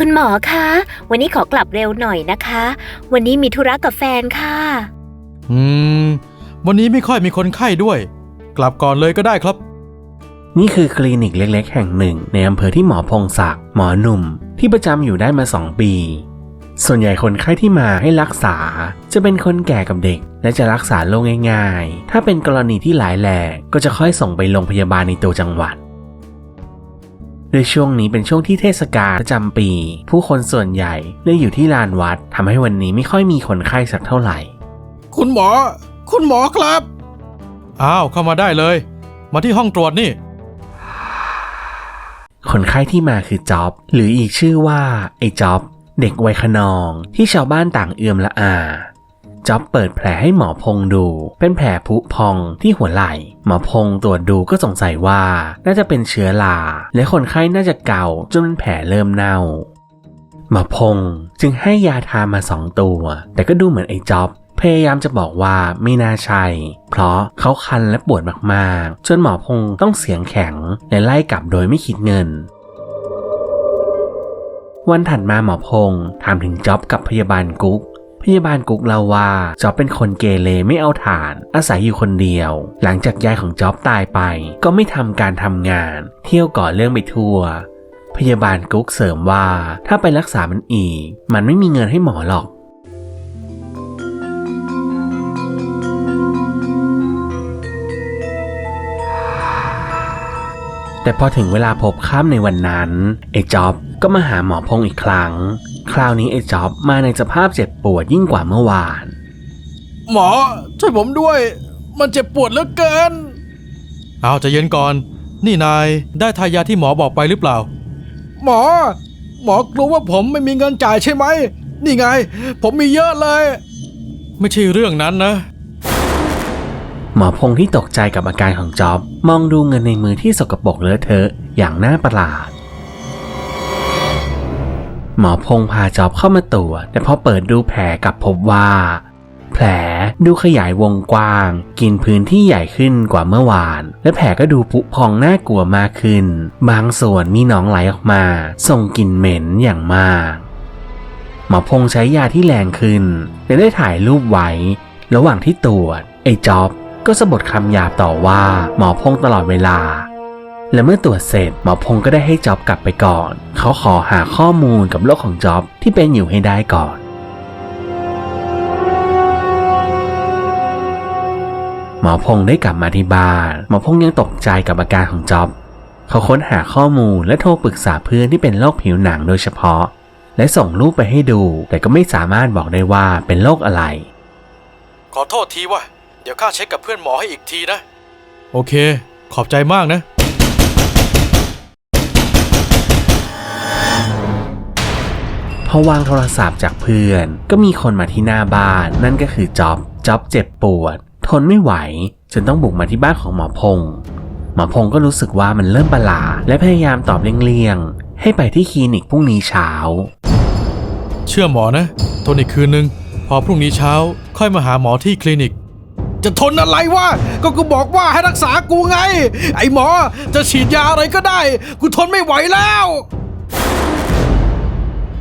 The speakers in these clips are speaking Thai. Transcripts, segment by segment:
คุณหมอคะ วันนี้ขอกลับเร็วหน่อยนะคะ วันนี้มีธุระกับแฟนค่ะ อืม วันนี้ไม่ค่อยมีคนไข้ด้วย กลับก่อนเลยก็ได้ครับ นี่คือคลินิกเล็กๆ แห่งหนึ่ง ในอำเภอที่หมอพงศักดิ์หมอหนุ่ม ที่ประจำอยู่ได้มา2ปี ส่วนใหญ่คนไข้ที่มาให้รักษา จะเป็นคนแก่กับเด็ก และจะรักษาโรคง่าย ๆ ถ้าเป็นกรณีที่หลายแหล่ก็จะค่อยส่งไปโรงพยาบาลในตัวจังหวัด โดยช่วงนี้เป็นช่วงที่เทศกาลประจำปี ผู้คนส่วนใหญ่เลยอยู่ที่ลานวัดทำให้วันนี้ไม่ค่อยมีคนไข้สักเท่าไหร่ คุณหมอ คุณหมอครับ อ้าวเข้ามาได้เลย มาที่ห้องตรวจนี่ คนไข้ที่มาคือจ็อบ หรืออีกชื่อว่าไอ้จ็อบ เด็กวัยขนอง ที่ชาวบ้านต่างเอือมละอา จ็อบเปิดแผลให้หมอพงดู เป็นแผลผุพองที่หัวไหล่ หมอพงตรวจดูก็สงสัยว่า น่าจะเป็นเชื้อราและคนไข้น่าจะเก่าจนเป็นแผลเริ่มเน่าหมอพงจึงให้ยาทามาสองตัว แต่ก็ดูเหมือนไอ้จ็อบพยายามจะบอกว่าไม่น่าใช่ เพราะเขาคันและปวดมากๆ จนหมอพงต้องเสียงแข็งและไล่กลับโดยไม่คิดเงิน วันถัดมาหมอพงถามถึงจ็อบกับพยาบาลกุ๊ก พยาบาลกุ๊กเล่าว่าจ็อบเป็นคนเกเรไม่เอาฐาน อาศัยอยู่คนเดียว หลังจากยายของจ็อบตายไป ก็ไม่ทำการทำงาน เที่ยวก่อเรื่องไปทั่ว พยาบาลกุ๊กเสริมว่าถ้าไปรักษามันอีก มันไม่มีเงินให้หมอหรอกแต่พอถึงเวลาพบค่ำในวันนั้นไอ้จ็อบก็มาหาหมอพงอีกครั้ง คราวนี้ไอ้จ็อบมาในสภาพเจ็บปวดยิ่งกว่าเมื่อวาน หมอช่วยผมด้วย มันเจ็บปวดเหลือเกิน เอาใจะเย็นก่อน นี่นายได้ทายาที่หมอบอกไปหรือเปล่า หมอ หมอกลัวว่าผมไม่มีเงินจ่ายใช่ไหม นี่ไง ผมมีเยอะเลย ไม่ใช่เรื่องนั้นนะ หมอพงที่ตกใจกับอาการของจ็อบมองดูเงินในมือที่สกปรกเลอะเทอะอย่างน่าประหลาด หมอพงพาจอบเข้ามาตรวจแต่พอเปิดดูแผลกลับพบว่า แผลดูขยายวงกว้าง กินพื้นที่ใหญ่ขึ้นกว่าเมื่อวาน และแผลก็ดูผุพองน่ากลัวมากขึ้น บางส่วนมีหนองไหลออกมาส่งกลิ่นเหม็นอย่างมากหมอพงใช้ยาที่แรงขึ้นและได้ถ่ายรูปไว้ ระหว่างที่ตรวจไอ้จ็อบก็สะบดคำหยาบต่อว่าหมอพงตลอดเวลา และเมื่อตรวจเสร็จหมอพงก็ได้ให้จ็อบกลับไปก่อน เขาขอหาข้อมูลกับโรคของจ็อบที่เป็นอยู่ให้ได้ก่อน หมอพงได้กลับมาที่บ้าน หมอพงยังตกใจกับอาการของจ็อบเขาค้นหาข้อมูลและโทรปรึกษาเพื่อนที่เป็นโรคผิวหนังโดยเฉพาะ และส่งรูปไปให้ดู แต่ก็ไม่สามารถบอกได้ว่าเป็นโรคอะไร ขอโทษทีว่า เดี๋ยวข้าเช็คกับเพื่อนหมอให้อีกทีนะ โอเค ขอบใจมากนะ พอวางโทรศัพท์จากเพื่อน ก็มีคนมาที่หน้าบ้าน นั่นก็คือจ็อบจ็อบเจ็บปวด ทนไม่ไหวจนต้องบุกมาที่บ้านของหมอพงษ์หมอพงษ์ก็รู้สึกว่ามันเริ่มประหลาดและพยายามตอบเลี่ยงๆให้ไปที่คลินิกพรุ่งนี้เช้า เชื่อหมอนะ ทนอีกคืนนึง พอพรุ่งนี้เช้าค่อยมาหาหมอที่คลินิก จะทนอะไรวะก็กูบอกว่าให้รักษากูไง ไอ้หมอจะฉีดยาอะไรก็ได้ กูทนไม่ไหวแล้ว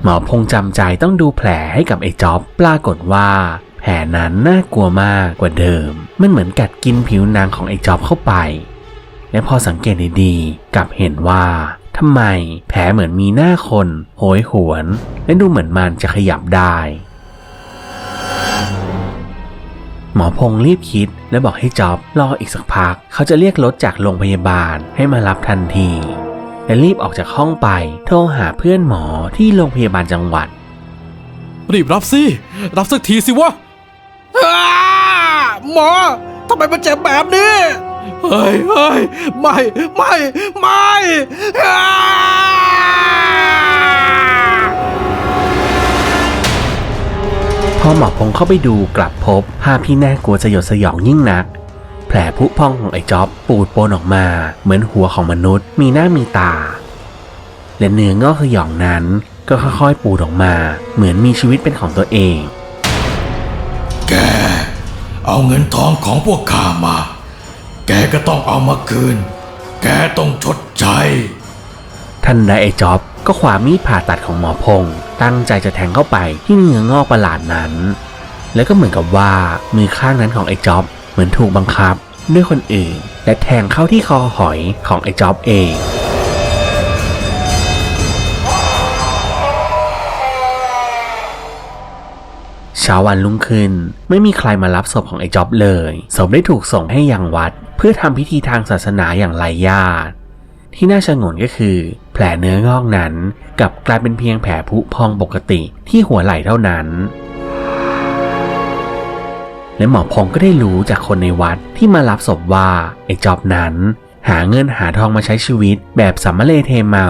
หมอพงษ์จำใจต้องดูแผลให้กับไอ้จ็อบปรากฏว่าแผลนั้นน่ากลัวมากกว่าเดิม มันเหมือนกัดกินผิวหนังของไอ้จ็อบเข้าไป และพอสังเกตดีๆกลับเห็นว่าทำไมแผลเหมือนมีหน้าคนโหยหวน และดูเหมือนมันจะขยับได้ หมอพงษ์รีบคิดและบอกให้จ็อบรออีกสักพัก เขาจะเรียกรถจากโรงพยาบาลให้มารับทันที และรีบออกจากห้องไป โทรหาเพื่อนหมอที่โรงพยาบาลจังหวัด รีบรับสิ รับสักทีสิวะอ้าหมอทำไมมันเจ็บแบบนี้ เฮ้ยเฮ้ยไม่ ไม่ ไม่อ้าพอหมอพงเข้าไปดูกลับพบภาพที่น่ากลัวสยดสยองยิ่งนัก แผลผุพองของไอ้จ๊อบปูดโปนออกมา เหมือนหัวของมนุษย์ มีหน้ามีตา และเนื้องอกสยองนั้นก็ค่อยๆ ปูดออกมา เหมือนมีชีวิตเป็นของตัวเอง แก เอาเงินทองของพวกข้ามา แกก็ต้องเอามาคืน แกต้องชดใช้ ท่านใดไอ้จ๊อบก็ขวามีดผ่าตัดของหมอพงษ์ตั้งใจจะแทงเข้าไปที่เนื้องอกประหลาดนั้น แล้วก็เหมือนกับว่ามือข้างนั้นของไอ้จ็อบ เหมือนถูกบังคับด้วยคนอื่น และแทงเข้าที่คอหอยของไอ้จ็อบเองเช้าวันรุ่งขึ้น ไม่มีใครมารับศพของไอ้จ็อบเลยศพได้ถูกส่งให้ยังวัด เพื่อทำพิธีทางศาสนาอย่างไร้ญาติ ที่น่าชงนก็คือ แผลเนื้องอกนั้นกลับกลายเป็นเพียงแผลผุพองปกติที่หัวไหล่เท่านั้น และหมอพงก็ได้รู้จากคนในวัดที่มารับศพว่าไอ้จอบนั้น หาเงินหาทองมาใช้ชีวิตแบบสัมมะเลเทเมา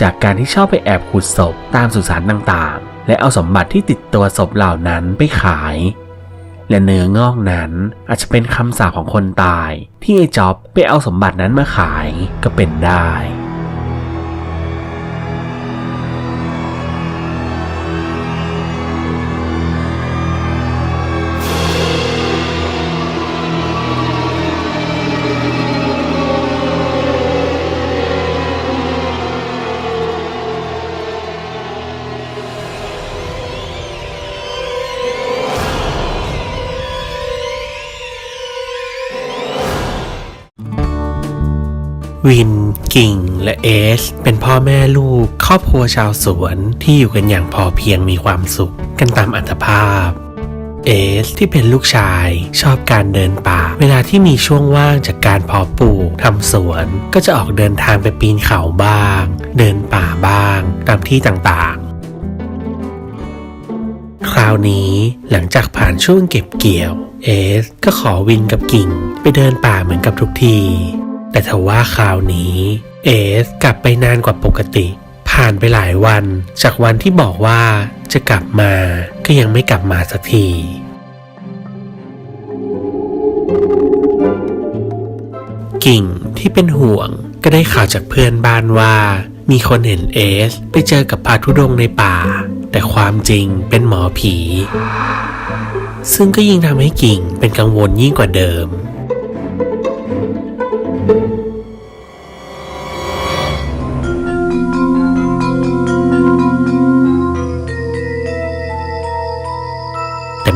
จากการที่ชอบไปแอบขุดศพตามสุสานต่างๆ และเอาสมบัติที่ติดตัวศพเหล่านั้นไปขาย และเนื้องอกนั้นอาจจะเป็นคำสาปของคนตาย ที่ไอ้จ็อบไปเอาสมบัตินั้นมาขายก็เป็นได้ วิน กิ่ง และเอสเป็นพ่อแม่ลูก ครอบครัวชาวสวนที่อยู่กันอย่างพอเพียงมีความสุข กันตามอัตภาพเอสที่เป็นลูกชายชอบการเดินป่า เวลาที่มีช่วงว่างจากการเพาะปลูกทำสวน ก็จะออกเดินทางไปปีนเขาบ้าง เดินป่าบ้าง ตามที่ต่างๆ คราวนี้หลังจากผ่านช่วงเก็บเกี่ยว เอสก็ขอวินกับกิ่ง ไปเดินป่าเหมือนกับทุกที แต่ทว่าคราวนี้ เอสกลับไปนานกว่าปกติ ผ่านไปหลายวัน จากวันที่บอกว่าจะกลับมาก็ยังไม่กลับมาสักทีกิ่งที่เป็นห่วงก็ได้ข่าวจากเพื่อนบ้านว่า มีคนเห็นเอส ไปเจอกับพาทุดงในป่า แต่ความจริงเป็นหมอผี ซึ่งก็ยิ่งทำให้กิ่งเป็นกังวลยิ่งกว่าเดิม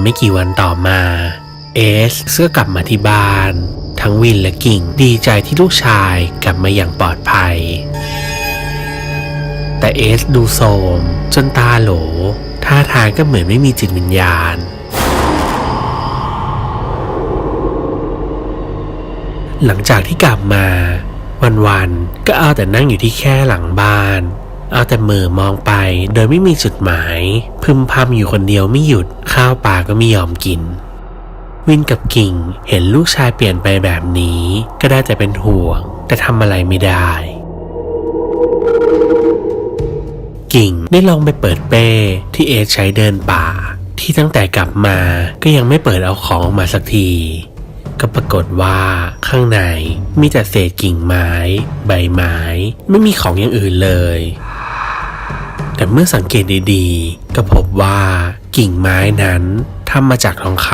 ไม่กี่วันต่อมา เอสก็กลับมาที่บ้าน ทั้งวินและกิ่งดีใจที่ลูกชายกลับมาอย่างปลอดภัย แต่เอสดูโทรมจนตาโหลท่าทางก็เหมือนไม่มีจิตวิญญาณ หลังจากที่กลับมา วันๆก็เอาแต่นั่งอยู่ที่แค่หลังบ้าน เอาแต่มือมองไป โดยไม่มีจุดหมาย พึมพำอยู่คนเดียวไม่หยุด ข้าวปลาก็ไม่ยอมกิน วินกับกิ่งเห็นลูกชายเปลี่ยนไปแบบนี้ ก็ได้แต่เป็นห่วง แต่ทำอะไรไม่ได้ กิ่งได้ลองไปเปิดเป้ที่เอสใช้เดินป่า ที่ตั้งแต่กลับมาก็ยังไม่เปิดเอาของออกมาสักทีก็ปรากฏว่าข้างในมีแต่เศษกิ่งไม้ ใบไม้ ไม่มีของอย่างอื่นเลย แต่เมื่อสังเกตดีๆ ก็พบว่ากิ่งไม้นั้นทำมาจากทองค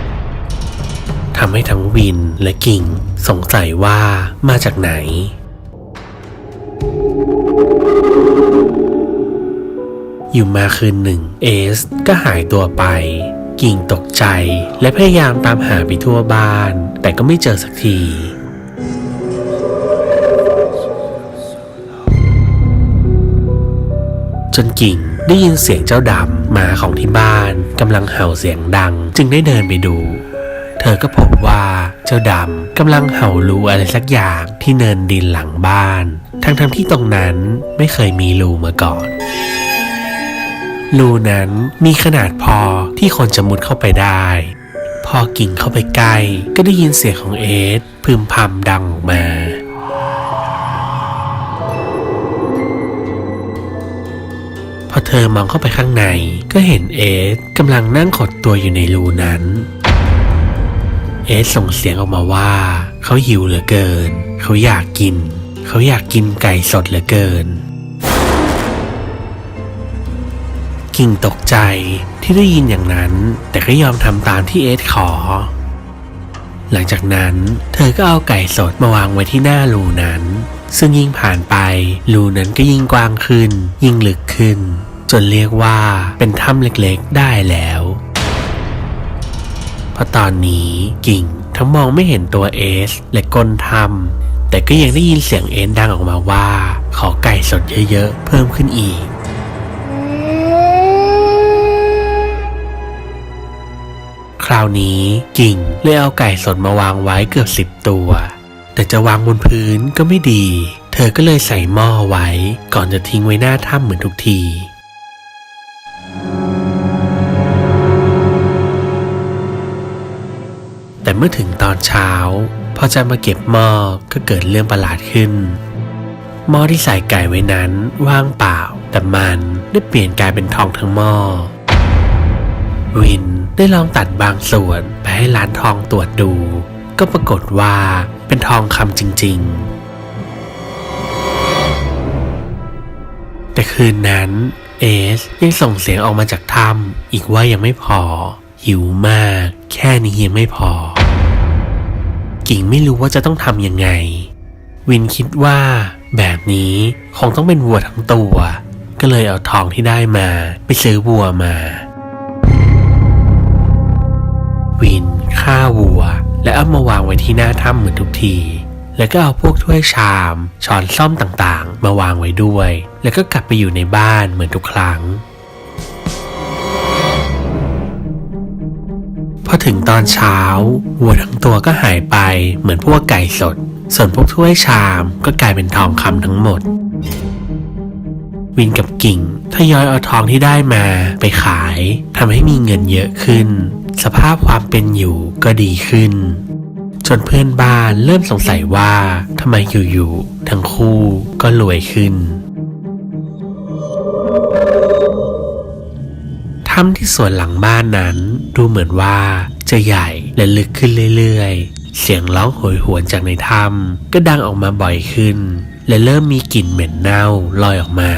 ำทำให้ทั้งวินและกิ่งสงสัยว่ามาจากไหน อยู่มาคืนหนึ่งเอสก็หายตัวไป กิ่งตกใจและพยายามตามหาไปทั่วบ้าน แต่ก็ไม่เจอสักที จนกิ่ง ได้ยินเสียงเจ้าดำหมาของที่บ้านกำลังเห่าเสียงดัง จึงได้เดินไปดู เธอก็พบว่าเจ้าดำกำลังเห่ารูอะไรสักอย่างที่เนินดินหลังบ้าน ทั้งๆทที่ตรงนั้นไม่เคยมีรูมาก่อนรูนั้นมีขนาดพอที่คนจะมุดเข้าไปได้ พอกิ่งเข้าไปใกล้ก็ได้ยินเสียงของเอสพึมพำดังออกมา พอเธอมองเข้าไปข้างใน ก็เห็นเอสกำลังนั่งขดตัวอยู่ในรูนั้น เอสส่งเสียงออกมาว่า เขาหิวเหลือเกิน เขาอยากกิน เขาอยากกินไก่สดเหลือเกิน กิ่งตกใจที่ได้ยินอย่างนั้น แต่ก็ยอมทำตามที่เอสขอ หลังจากนั้น เธอก็เอาไก่สดมาวางไว้ที่หน้ารูนั้น ซึ่งยิ่งผ่านไปรูนั้นก็ยิ่งกว้างขึ้น ยิ่งลึกขึ้น จนเรียกว่าเป็นถ้ำเล็กๆได้แล้วเพราะตอนนี้กิ่งทั้งมองไม่เห็นตัวเอสและก้นถ้ำแต่ก็ยังได้ยินเสียงเอ็นดังออกมาว่า ขอไก่สดเยอะๆ เพิ่มขึ้นอีกคราวนี้กิ่งเลยเอาไก่สดมาวางไว้เกือบสิบตัว แต่จะวางบนพื้นก็ไม่ดี เธอก็เลยใส่หม้อไว้ ก่อนจะทิ้งไว้หน้าถ้ำเหมือนทุกที แต่เมื่อถึงตอนเช้า พอจะมาเก็บหม้อก็เกิดเรื่องประหลาดขึ้น หม้อที่ใส่ไก่ไว้นั้นว่างเปล่า แต่มันได้เปลี่ยนกลายเป็นทองทั้งหม้อวินได้ลองตัดบางส่วนไปให้ร้านทองตรวจดู ก็ปรากฏว่าเป็นทองคำจริง ๆ แต่คืนนั้นเอสยังส่งเสียงออกมาจากถ้ำอีกว่ายังไม่พอ หิวมาก แค่นี้ยังไม่พอ กิ่งไม่รู้ว่าจะต้องทำยังไง วินคิดว่าแบบนี้คงต้องเป็นวัวทั้งตัว ก็เลยเอาทองที่ได้มาไปซื้อวัวมา วินฆ่าวัว และเอามาวางไว้ที่หน้าถ้ำเหมือนทุกที แล้วก็เอาพวกถ้วยชาม ช้อนซ่อมต่างๆ มาวางไว้ด้วย แล้วก็กลับไปอยู่ในบ้านเหมือนทุกครั้ง พอถึงตอนเช้าวัวทั้งตัวก็หายไปเหมือนพวกไก่สด ส่วนพวกถ้วยชามก็กลายเป็นทองคำทั้งหมดวินกับกิ่งทยอยเอาทองที่ได้มาไปขายทำให้มีเงินเยอะขึ้น สภาพความเป็นอยู่ก็ดีขึ้น จนเพื่อนบ้านเริ่มสงสัยว่าทำไมอยู่ๆทั้งคู่ก็รวยขึ้นถ้ำที่สวนหลังบ้านนั้นดูเหมือนว่าจะใหญ่และลึกขึ้นเรื่อยๆ เสียงร้องโหยหวนจากในถ้ำก็ดังออกมาบ่อยขึ้น และเริ่มมีกลิ่นเหม็นเน่าลอยออกมา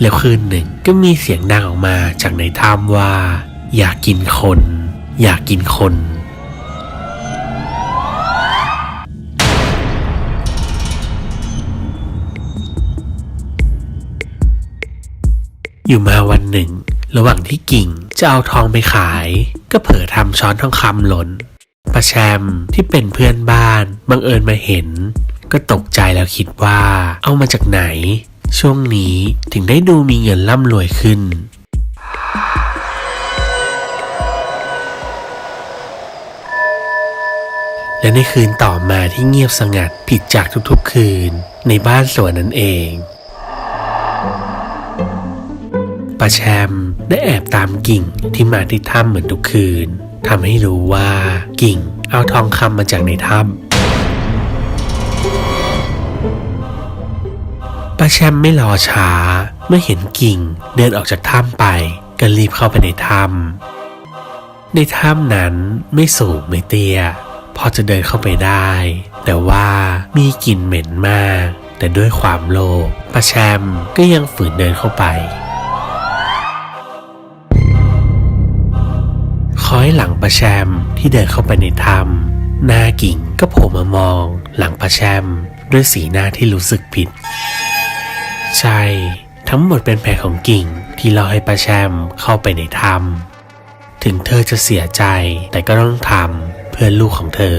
แล้วคืนหนึ่งก็มีเสียงดังออกมาจากในถ้ำว่า อยากกินคน อยากกินคน อยู่มาวันหนึ่ง ระหว่างที่กิ่งจะเอาทองไปขาย ก็เผลอทำช้อนทองคำหล่นป้าแชมที่เป็นเพื่อนบ้านบังเอิญมาเห็น ก็ตกใจแล้วคิดว่า เอามาจากไหน ช่วงนี้ถึงได้ดูมีเงินร่ำรวยขึ้น และในคืนต่อมาที่เงียบสงัดผิดจากทุกๆคืน ในบ้านสวนนั้นเองปาแชมได้แอบตามกิ่งที่มาที่ถ้ำเหมือนทุกคืนทำให้รู้ว่ากิ่งเอาทองคำมาจากในถ้ำปาแชมไม่รอช้า เมื่อเห็นกิ่งเดินออกจากถ้ำไปก็รีบเข้าไปในถ้ำในถ้ำนั้นไม่สูงไม่เตี้ย พอจะเดินเข้าไปได้ แต่ว่ามีกลิ่นเหม็นมาก แต่ด้วยความโลภป้าแชมก็ยังฝืนเดินเข้าไป คอยหลังป้าแชมที่เดินเข้าไปในถ้ำหน้ากิ่งก็โผล่มามอง หลังป้าแชมด้วยสีหน้าที่รู้สึกผิด ใช่ ทั้งหมดเป็นแผนของกิ่งที่เราให้ป้าแชมเข้าไปในถ้ำถึงเธอจะเสียใจแต่ก็ต้องทำ เพื่อลูกของเธอ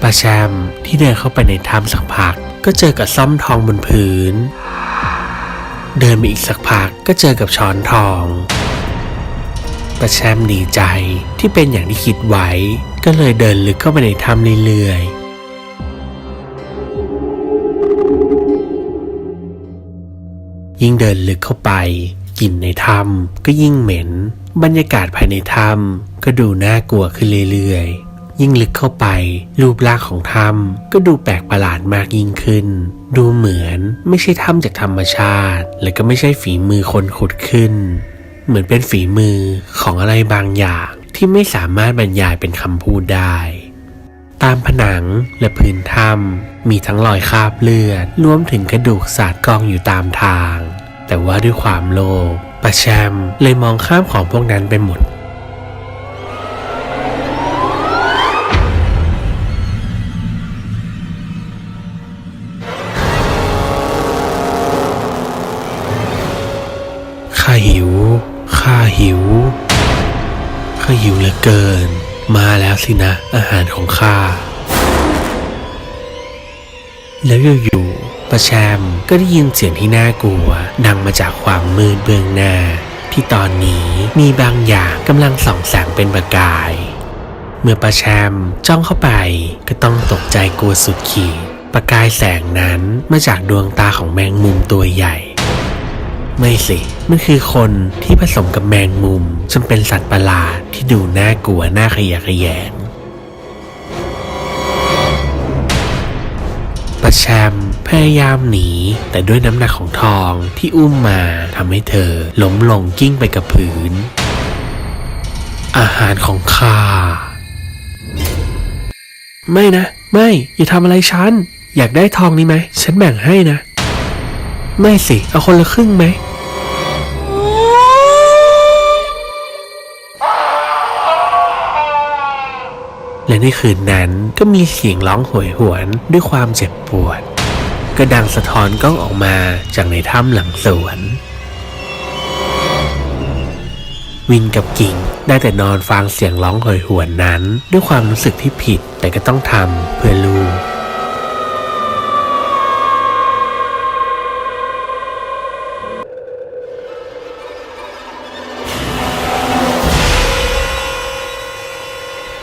ปาแชมที่เดินเข้าไปในถ้ำสักพัก ก็เจอกับซ่อมทองบนพื้น เดินไปอีกสักพักก็เจอกับช้อนทองปาแชมดีใจที่เป็นอย่างที่คิดไว้ ก็เลยเดินลึกเข้าไปในถ้ำเรื่อยๆยิ่งเดินลึกเข้าไป กลิ่นในถ้ำก็ยิ่งเหม็น บรรยากาศภายในถ้ำก็ดูน่ากลัวขึ้นเรื่อยๆ ยิ่งลึกเข้าไป รูปร่างของถ้ำก็ดูแปลกประหลาดมากยิ่งขึ้น ดูเหมือนไม่ใช่ถ้ำจากธรรมชาติ และก็ไม่ใช่ฝีมือคนขุดขึ้น เหมือนเป็นฝีมือของอะไรบางอย่างที่ไม่สามารถบรรยายเป็นคำพูดได้ตามผนังและพื้นถ้ำมีทั้งรอยคราบเลือดรวมถึงกระดูกสัตว์กองอยู่ตามทาง แต่ว่าด้วยความโลภป้าแชมเลยมองข้ามของพวกนั้นไปหมด ข้าหิว ข้าหิว ข้าหิวเหลือเกิน มาแล้วสินะอาหารของข้า แล้วอยู่ ประแชมก็ได้ยินเสียงที่น่ากลัว ดังมาจากความมืดเบื้องหน้า ที่ตอนนี้มีบางอย่างกำลังส่องแสงเป็นประกาย เมื่อประแชมจ้องเข้าไปก็ต้องตกใจกลัวสุดขีดประกายแสงนั้นมาจากดวงตาของแมงมุมตัวใหญ่ ไม่สิ มันคือคนที่ผสมกับแมงมุมจนเป็นสัตว์ประหลาดที่ดูน่ากลัวน่าขยะแขยงประแชม พยายามหนี แต่ด้วยน้ำหนักของทองที่อุ้มมาทำให้เธอล้มลงกิ้งไปกับพื้น อาหารของข้าไม่นะ ไม่ อย่าทำอะไรฉัน อยากได้ทองนี้ไหม ฉันแบ่งให้นะ ไม่สิ เอาคนละครึ่งไหมและในคืนนั้นก็มีเสียงร้องโหยหวนด้วยความเจ็บปวด ก็ดังสะท้อนกล้องออกมาจากในถ้ำหลังสวน วินกับกิ่งได้แต่นอนฟังเสียงร้องโหยหวนนั้น ด้วยความรู้สึกที่ผิดแต่ก็ต้องทำเพื่อลูก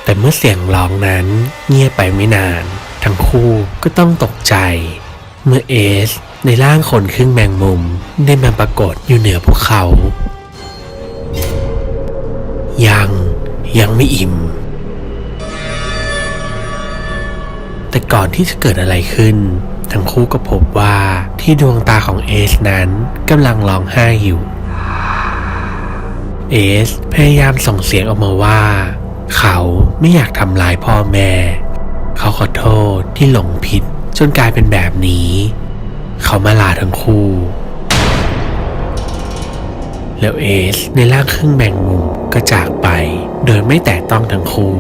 แต่เมื่อเสียงร้องนั้นเงียบไปไม่นาน ทั้งคู่ก็ต้องตกใจ เมื่อเอส ในร่างคนครึ่งแมงมุม ได้มาปรากฏอยู่เหนือพวกเขา ยังยังไม่อิ่ม แต่ก่อนที่จะเกิดอะไรขึ้น ทั้งคู่ก็พบว่าที่ดวงตาของเอสนั้นกำลังร้องไห้อยู่ เอสพยายามส่งเสียงออกมาว่า เขาไม่อยากทำลายพ่อแม่ เขาขอโทษที่หลงผิด จนกลายเป็นแบบนี้ เขามาลาทั้งคู่ แล้วเอสในร่างครึ่งแมงมุมก็จากไป โดยไม่แตะต้องทั้งคู่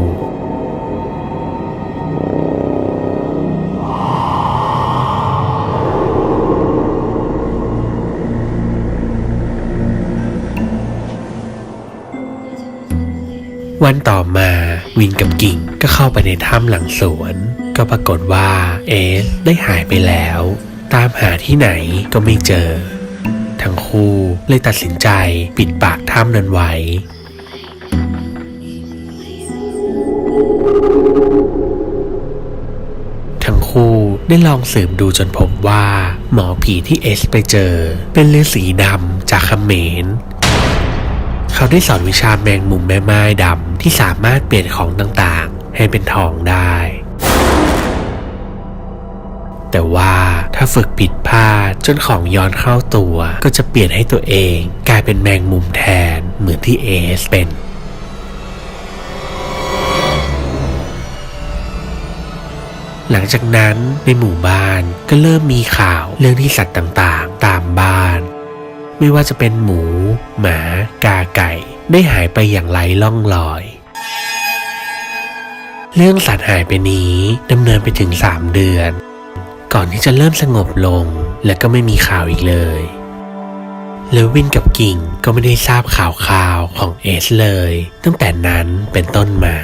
วันต่อมา วินกับกิ่งก็เข้าไปในถ้ำหลังสวน ก็ปรากฏว่าเอสได้หายไปแล้ว ตามหาที่ไหนก็ไม่เจอ ทั้งคู่เลยตัดสินใจปิดปากถ้ำนั้นไว้ทั้งคู่ได้ลองสืบดูจนพบว่า หมอผีที่เอสไปเจอ เป็นฤาษีดำจากเขมร เขาได้สอนวิชาแมงมุมแม่ไม้ดำที่สามารถเปลี่ยนของต่างๆ ให้เป็นทองได้ แต่ว่าถ้าฝึกผิดพลาดจนของย้อนเข้าตัวก็จะเปลี่ยนให้ตัวเองกลายเป็นแมงมุมแทนเหมือนที่เอสเป็นหลังจากนั้นในหมู่บ้านก็เริ่มมีข่าวเรื่องที่สัตว์ต่างๆ ตามบ้าน ไม่ว่าจะเป็นหมู หมากาไก่ ได้หายไปอย่างไร้ล่องลอย เรื่องสัตว์หายไปนี้ดำเนินไปถึงสามเดือน ก่อนที่จะเริ่มสงบลงและก็ไม่มีข่าวอีกเลยแล้ววินกับกิ่งก็ไม่ได้ทราบข่าวข่าวของเอสเลย ตั้งแต่นั้นเป็นต้นมา